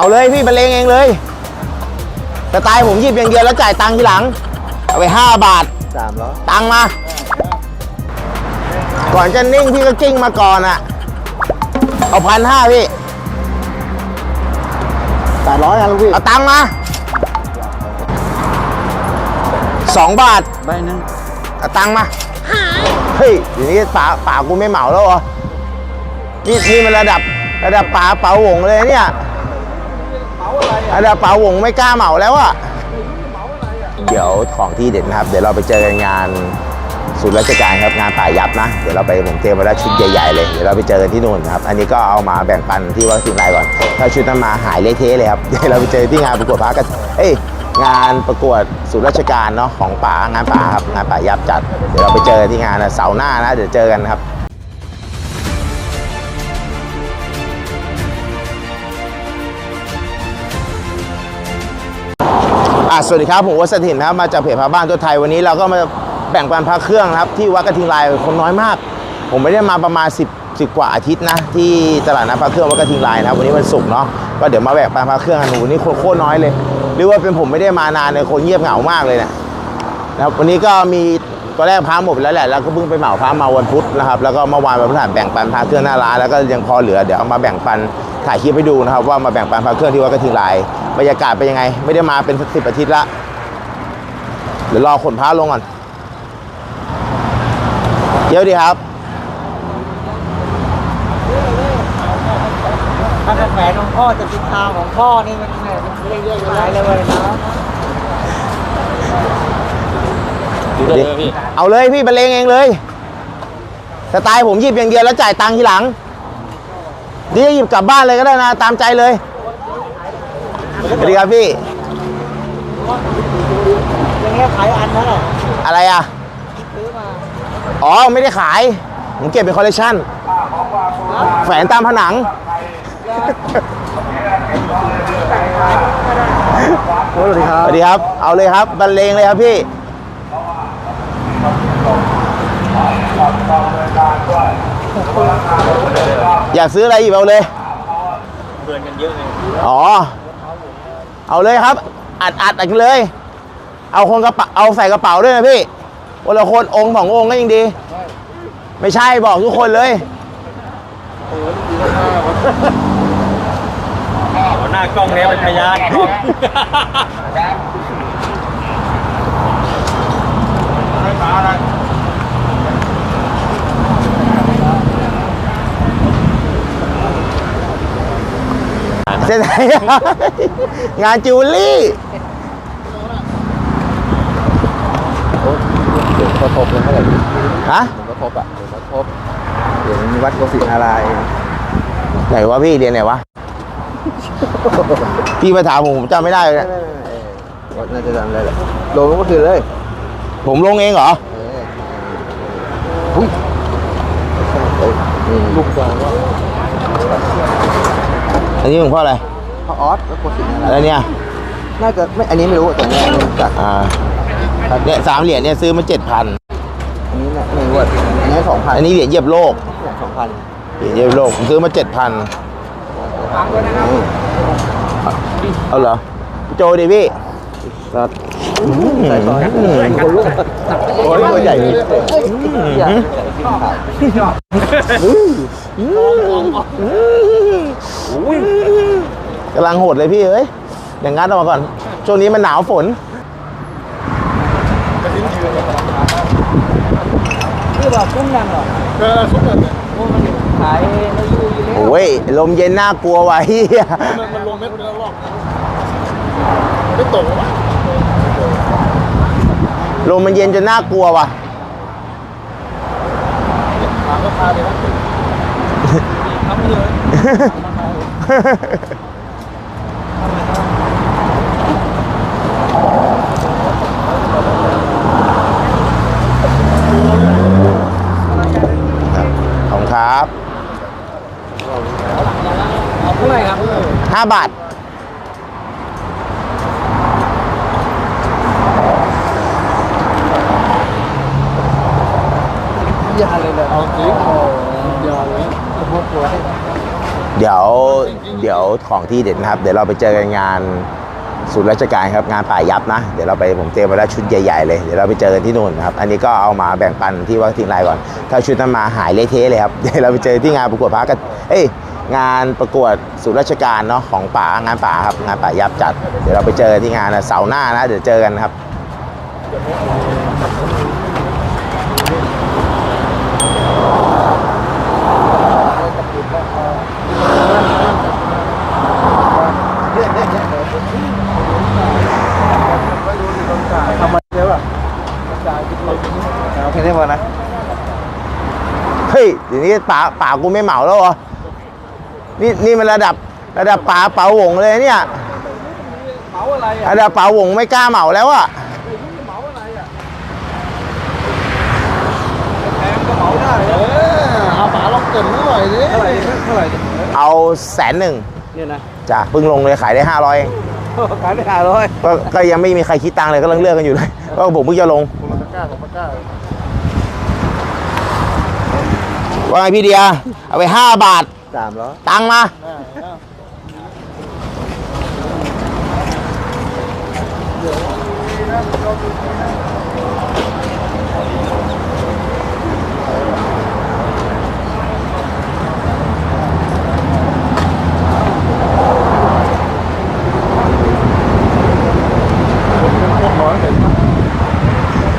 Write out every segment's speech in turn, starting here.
เอาเลยพี่บรรเลงเองเลยสไตล์ผมหยิบอย่างเดียวแล้วจ่ายตังค์ทีหลัง เอาไปห้าบาท สามร้อยตังค์มา ก่อนจะนิ่งพี่ก็กิ้งมาก่อนอะเอาพันห้าพี่ แปดร้อยอะลูกพี่เอาตังค์มาสองบาท ใบหนึ่งเอาตังค์มา เฮ้ยเดี๋ยวนี้ป่าป่ากูไม่เหมาแล้วเหรอ นี่นี่มันระดับระดับป่าเป๋าหวงเลยเนี่ย ระดับเป๋าหวงไม่กล้าเหมาแล้วอะเดี๋ยวของที่เด็ดนะครับ เดี๋ยวเราไปเจอกันงานศูนย์ราชการครับงานป่ายับนะ เดี๋ยวเราไปผมเตรียมไว้แล้วชุดใหญ่ๆเลย เดี๋ยวเราไปเจอกันที่นู่นครับ อันนี้ก็เอามาแบ่งปันที่วัดสิงห์ไรก่อน ถ้าชุดนั้นมาหายเละเทะเลยครับ เดี๋ยวเราไปเจอที่งานประกวดพระกัน เอ้ยงานประกวดศูนย์ราชการเนาะของป่างานป่าครับงานป่ายับจัด เดี๋ยวเราไปเจอที่งานนะเสาร์หน้านะ เดี๋ยวเจอกันครับ อะสวัสดีครับผมวัสถินนะครับมาจากเพจพาบ้านตัวไทยวันนี้เราก็มาแบ่งปันพระเครื่องนะครับ ที่วัดกระทิงลายคนน้อยมาก ผมไม่ได้มาประมาณ 10 10กว่าอาทิตย์นะ ที่ตลาดนัดพระเครื่องวัดกระทิงลายนะครับวันนี้วันศุกร์เนาะก็เดี๋ยวมาแบ่งปันพระเครื่องกันหนูนนี้คนโคตรน้อยเลย หรือว่าเป็นผมไม่ได้มานานเลยคนเงียบเหงามากเลยเนี่ยนะครับวันนี้ก็มีตอนแรกพระหมดแล้วแหละแล้วก็เพิ่งไปเหมาพระมาวันพุธนะครับแล้วก็เมื่อวานวันพฤหัสแบ่งปันพระเครื่องหน้าร้านแล้วก็ยังพอเหลือเดี๋ยวเอามาแบ่งปันถ่ายคลิปให้ดูนะครับว่ามาแบ่งปันพระเครื่องที่วัดกระทิงลาย บรรยากาศเป็นยังไง ไม่ได้มาเป็นสิบอาทิตย์ละเดี๋ยวรอขนพระลงก่อนเดี๋ยวดีครับถ้ากาแฟของพ่อจะติดตาของพ่อนี่มันแหมมันเรื่อยๆอะไรเลยนะเอาเลยพี่บรรเลงเองเลย สไตล์ผมหยิบอย่างเดียวแล้วจ่ายตังค์ทีหลังเดี๋ยวหยิบกลับบ้านเลยก็ได้นะ ตามใจเลย สวัสดีครับพี่อย่างเงี้ยขายอันเท่าไหร่อะไรอะซื้อมาอ๋อไม่ได้ขาย ผมเก็บเป็นคอลเลคชันแฝนตามผนังสวัสดีครัสบวัสดีครับ เอาเลยครับบรรเลงเลยครับพี่อยากซื้ออะไรหยิบเอาเลยเดินกันเยอะเลยอ๋อ เอาเลยครับ อัดอัดอัดเลย เอาคนกระเป๋าเอาใส่กระเป๋าด้วยนะพี่วันละคนองค์สององค์ก็ยังดี ไม่ใช่บอกทุกคนเลยหัวหน้ากล้องเนี้ยเป็นพยาน กล้องเส้นไหนงานจิวเวลรี่เดี๋ยวกระทบเลยเท่าไหร่ฮะเดี๋ยวกระทบอะเดี๋ยวกระทบเดี๋ยวมีวัดโกศินารายณ์ไหนวะพี่เรียนไหนวะ พี่มาถามผมผมจำไม่ได้เลยเนี่ยวัดน่าจะจำได้แหละลงก็คือเลย ผมลงเองเหรอเอออุ้ยเอ้ยนี่ลูกจองว่า อันนี้หลวงพ่ออะไรพระออสวัดโกศินารายแล้วณ์เนี่ยน่าจะไม่อันนี้ไม่รู้แต่เนี่ยอันนี้รู้จักอ่าเนี่ยสามเหรียญเนี่ยซื้อมาเจ็ดพันอันนี้เนี่ยไม่รู้ว่าอันนี้สองพันอันนี้เหรียญเหยียบโลกสองพันเหรียญเหยียบโลกผมซื้อมาเจ็ดพันเอาเหรอโจดิพี่ ครับใส่ซอยคนลูกโอ้ยตัวใหญ่กำลังโหดเลยพี่เอ้ยอย่างงั้นออกมาก่อน ช่วงนี้มันหนาวฝนที่บอกกุ้งยังหรอเออกุ้งยังมันขายไม่อยู่อยู่แล้วโอ้ยลมเย็นน่ากลัวว่ะเฮียมันลงเม็ดแล้วรอบไม่ตกวะ ลมมันเย็นจนน่ากลัวว่ะถามราคาเดี๋ยวนะทำเลยขอบคุณครับเอาเท่าไหร่ครับห้าบาท ยาเลยเลยเอาจริงโอ้ยาเลยพวกตัวเดี๋ยวเดี๋ยวของที่เด็ดนะครับ เดี๋ยวเราไปเจอกันงานศูนย์ราชการครับงานป่ายับนะ เดี๋ยวเราไปผมเตรียมไว้แล้วชุดใหญ่ๆเลยเดี๋ยวเราไปเจอกันที่นู่นครับ อันนี้ก็เอามาแบ่งปันที่วัดทิ้งลายก่อน ถ้าชุดนั้นมาหายเละเทะเลยครับเดี๋ยวเราไปเจอที่งานประกวดพระกันเอ้ยงานประกวดศูนย์ราชการเนาะของป่างานป่าครับงานป่ายับจัด เดี๋ยวเราไปเจอที่งานเสาร์หน้านะ เดี๋ยวเจอกันครับ ทำมาเยอะอะ เอาแค่นี้พอนะ เฮ้ยเดี๋ยวนี้ป่าป่ากูไม่เหมาแล้วเหรอ นี่นี่มันระดับระดับป่าเป๋าหวงเลยเนี่ยเหมาอะไรอะระดับป่าหวงไม่กล้าเหมาแล้วอะเหมาอะไรอะแพงก็เหมาได้เออเอาป๋าลองเกินหน่อยดิเท่าไหร่เท่าไหร่เอาแสนหนึ่งเนี่ยนะจ้ะเพิ่งลงเลยขายได้ห้าร้อยขายได้ห้าร้อยก็ก็ยังไม่มีใครคิดตังค์เลยก็ลังเลือกกันอยู่เลยก็ผมเพิ่งจะลงคนละตะกร้าของตะกร้า ว่าไงพี่เดีย เอาไปห้าบาท สามร้อยตังค์มา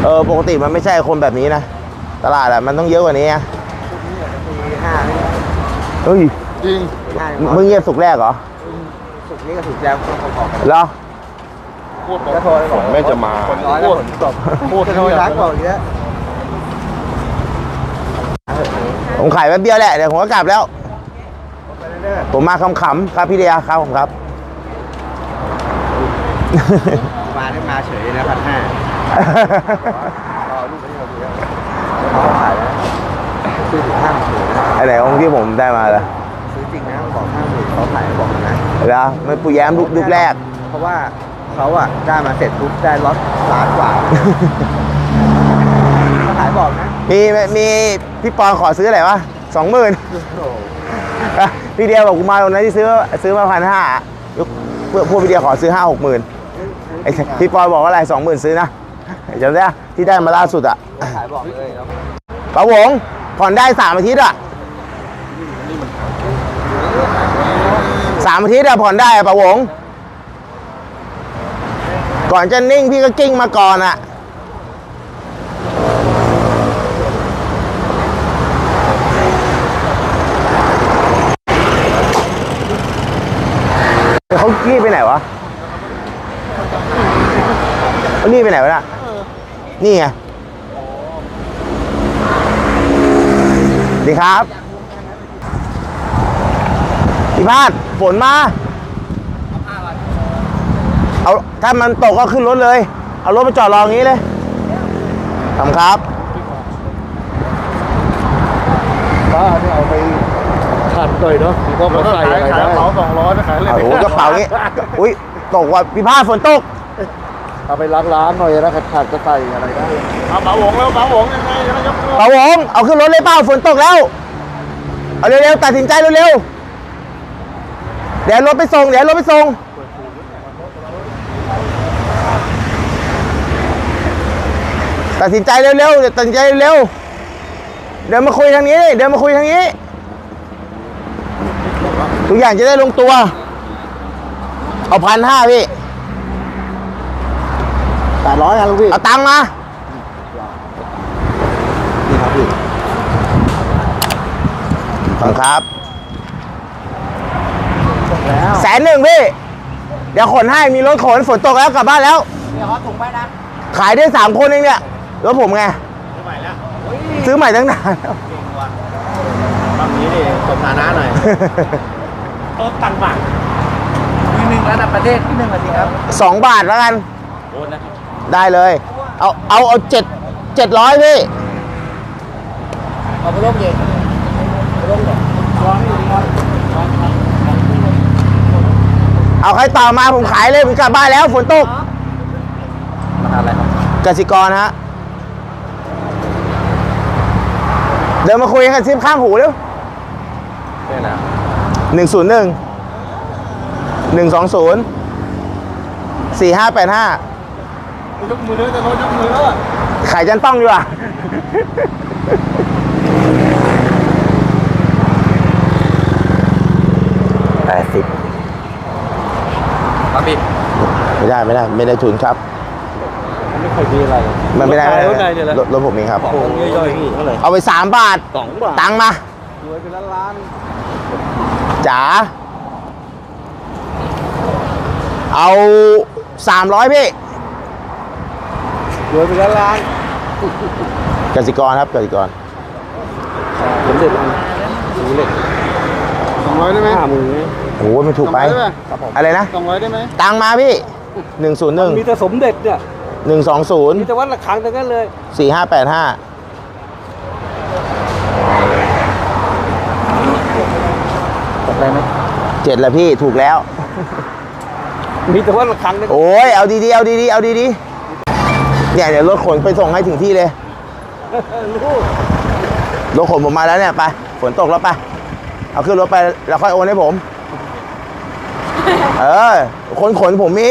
เออ ปกติมันไม่ใช่คนแบบนี้นะ ตลาดอะมันต้องเยอะกว่านี้อะห้า เฮ้ยจริงห้ามึงเงียบสุกแรกเหรอสุกนี้ก็สุกแล้วก็พอๆกันเหรอ พูดก็โทรเลยบอก แม่จะมาคนร้อยแล้วผลตกพูดจะโทรทักบอกเยอะผมขายแป๊บเดียวแหละเดี๋ยวผมก็กลับแล้วผมมาขำๆครับพี่เดียครับผมครับมาได้มาเฉยนะพันห้าเขาขายแล้วซื้อถึงห้าหมื่น ไอ้ไหนองค์ที่ผมได้มาล่ะซื้อจริงนะบอกห้าหมื่นเขาขายบอกนะแล้วมันปูแย้มลูกลูกแรก เพราะว่าเขาอะได้มาเสร็จปุ๊บได้ล็อตล้านกว่าเขาขายบอกนะมีมีพี่ปอนขอซื้ออะไรวะสองหมื่นพี่เดียบอกกูมาตรงนั้นที่ซื้อซื้อมาพันห้ายกเพื่อพวกพี่เดียขอซื้อห้าหกหมื่นไอ้พี่ปอนบอกว่าอะไรสองหมื่นซื้อนะจำได้ปะที่ได้มาล่าสุดอะขายบอกเลยแล้วปะหวงผ่อนได้สามอาทิตย์อะามอาทิตย์อะผ่อนได้อะปะวง ก่อนจะนิ่งพี่ก็กิ้งมาก่อนอะเขารีบไปไหนวะเขารีบไปไหนวะน่ะนี่ไงดีครับ พี่พาดฝนมา เอาถ้ามันตกก็ขึ้นรถเลย เอารถมาจอดรออย่างนี้เลยทำครับป้าเนี่ยเอาไปขัดหน่อยเนาะก็มาใส่อะไรได้ขายเป๋าสองร้อยนะขายเลยโอ้โหกระเป๋านี้อุ้ยตกว่ะพี่พาดฝนตก เอาไปล้างร้านหน่อยนะขัดขัดจะใส่อะไรได้เอาเป๋าหงแล้วเป๋าหงยังไงยังไงยกมือปาวงเอาขึ้นรถเลยเปล่าฝนตกแล้ว เอาเร็วๆตัดสินใจเร็วๆ เดี๋ยวรถไปส่ง เดี๋ยวรถไปส่ง ตัดสินใจเร็วๆเดี๋ยวตัดสินใจเร็วๆเดี๋ยวมาคุยทางนี้ เดี๋ยวมาคุยทางนี้ ทุกอย่างจะได้ลงตัว เอาพันห้าพี่แปดร้อยกันลูกพี่เอาตังค์มานี่ครับพี่ขอบคุณครับ แสนหนึ่งพี่ เดี๋ยวขนให้มีรถขนฝนตกแล้วกลับบ้านแล้ว เดี๋ยวเขาถุงไปนะขายได้สามคนเองเนี่ยรถผมไงซื้อใหม่ตั้งนานแล้วบางนี้นี่สมฐานะหน่อยต้นตังค์บาทมีหนึ่งระดับประเทศที่หนึ่งสวัสดีครับสองบาทแล้วกัน โอนนะครับได้เลย เอาเอาเอาเจ็ดเจ็ดร้อยพี่เอาไปลบเย็นไปลบก่อนร้อนอยู่ร้อน เอาใครต่อมาผมขายเลยผมกลับบ้านแล้วฝนตกมาทานอะไรครับกสิกรฮะเดินมาคุยกันซิมข้ามหูเร็วเป็นแล้วหนึ่งศูนย์หนึ่งหนึ่งสองศูนย์สี่ห้าแปดห้ายกมือเลยจะโดนยกมือแล้วอะขายจันต้องดีกว่า แปดสิบ ครับพี่ ไม่ได้ไม่ได้ไม่ได้ทุนครับ ไม่ค่อยมีอะไรมันไม่ได้ไม่ได้รถใดเนี่ยแหละรถรถผมเองครับโอ้ยย่อยๆพี่เท่าไหร่เอาไปสามบาท สองบาทตังค์มารวยเป็นล้านล้านจ๋าเอาสามร้อยพี่รวยเป็นล้านล้านกสิกรครับกสิกรสมเด็จอันสมเด็จสองร้อยได้ไหมห้าหมื่นโอ้โหมันถูกไป สองร้อยได้ปะครับผมอะไรนะ สองร้อยได้ไหมตังค์มาพี่ หนึ่งศูนย์หนึ่งมีแต่สมเด็จเนี่ยหนึ่งสองศูนย์มีแต่วัดระฆังทั้งนั้นเลยสี่ห้าแปดห้าตกได้ไหมเจ็ดละพี่ถูกแล้ว มีแต่วัดระฆังทั้งนั้นโอ้ยเอาดีๆเอาดีๆเอาดีๆเนี่ยเดี๋ยวรถขนไปส่งให้ถึงที่เลยลูกรถขนผมมาแล้วเนี่ยไปฝนตกแล้วไปเอาขึ้นรถไปแล้วค่อยโอนให้ผม เออคนขนผมมี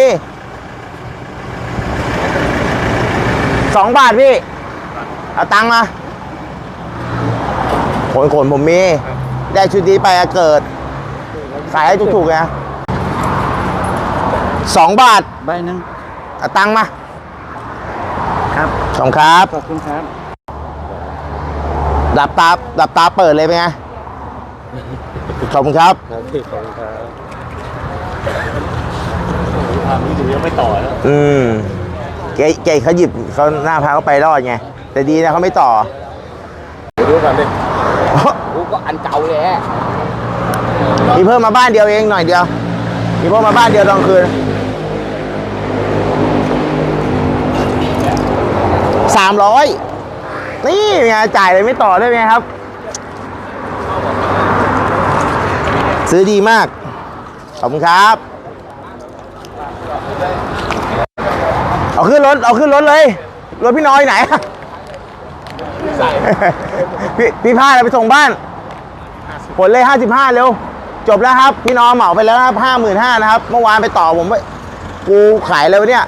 สองบาทพี่ เอาตังค์มาขนขนผมมี ได้ชุดนี้ไปอะเกิด ขายให้ถูกๆไงสองบาทใบหนึ่งเอาตังค์มา ครับสองครับ ขอบคุณครับดับตาดับตาเปิดเลยเป็นไงขอบคุณครับ ครับพี่ขอบคุณครับทางนี้ดูยังไม่ต่อแล้วอืม เกเกเขาหยิบเขาหน้าพาเขาไปรอดไง แต่ดีนะเขาไม่ต่อดูกันดิกูก็อันเก่าเลยมีเพิ่มมาบ้านเดียวเองหน่อยเดียว มีเพิ่มมาบ้านเดียวตอนคืนสามร้อยนี่ไงจ่ายเลยไม่ต่อได้ไงครับ ซื้อดีมาก ขอบคุณครับ เอาขึ้นรถเอาขึ้นรถเลย รถพี่น้อยไหนอะพี่พี่พาเราไปส่งบ้าน ผลเลย55เร็ว จบแล้วครับ พี่น้องเหมาไปแล้วนะครับ55,000นะครับ เมื่อวานไปต่อผมไปกูขายเลยวะเนี่ย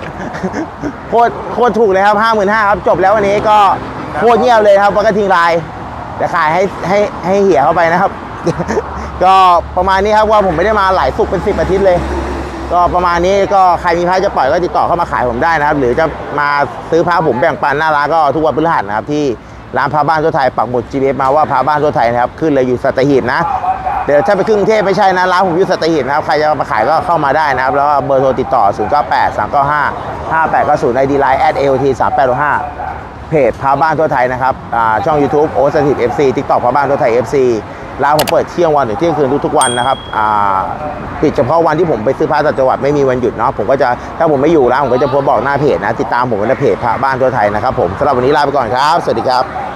โคตรโคตรถูกเลยครับ55,000ครับ จบแล้ววันนี้ก็โคตรเงียบเลยครับวัดกระทิงลายแต่ขายให้ให้ให้เหี่ยเข้าไปนะครับ ก็ประมาณนี้ครับว่าผมไม่ได้มาหลายสุกร์เป็น10อาทิตย์เลย ก็ประมาณนี้ก็ใครมีพระจะปล่อยก็ติดต่อเข้ามาขายผมได้นะครับ หรือจะมาซื้อพระผมแบ่งปันหน้าร้านก็ทุกวันพฤหัสนะครับที่ร้านพระบ้านทั่วไทยปักหมุด GPS มาว่าพระบ้านทั่วไทยนะครับขึ้นเลยอยู่สัตหีบนะ เดี๋ยวถ้าไปขึ้นกรุงเทพไม่ใช่นะร้านผมอยู่สัตหีบนะครับใครจะมาขายก็เข้ามาได้นะครับ แล้วก็เบอร์โทรติดต่อ 0 9 8 3 9 5 5 8 9 0 ID Line at AOT 3 8 5เพจพาบ้านทั่วไทยนะครับช่อง YouTube โอสถิต FC TikTok พาบ้านทั่วไทย FC ร้านผมเปิดเที่ยงวันหรือเที่ยงคืนทุกๆวันนะครับอ่าปิดเฉพาะวันที่ผมไปซื้อพระต่างจังหวัดไม่มีวันหยุดเนาะผมก็จะถ้าผมไม่อยู่ร้านผมก็จะโพสต์บอกหน้าเพจนะติดตามผมในเพจพระบ้านทั่วไทยนะครับผมสำหรับวันนี้ลาไปก่อนครับ สวัสดีครับ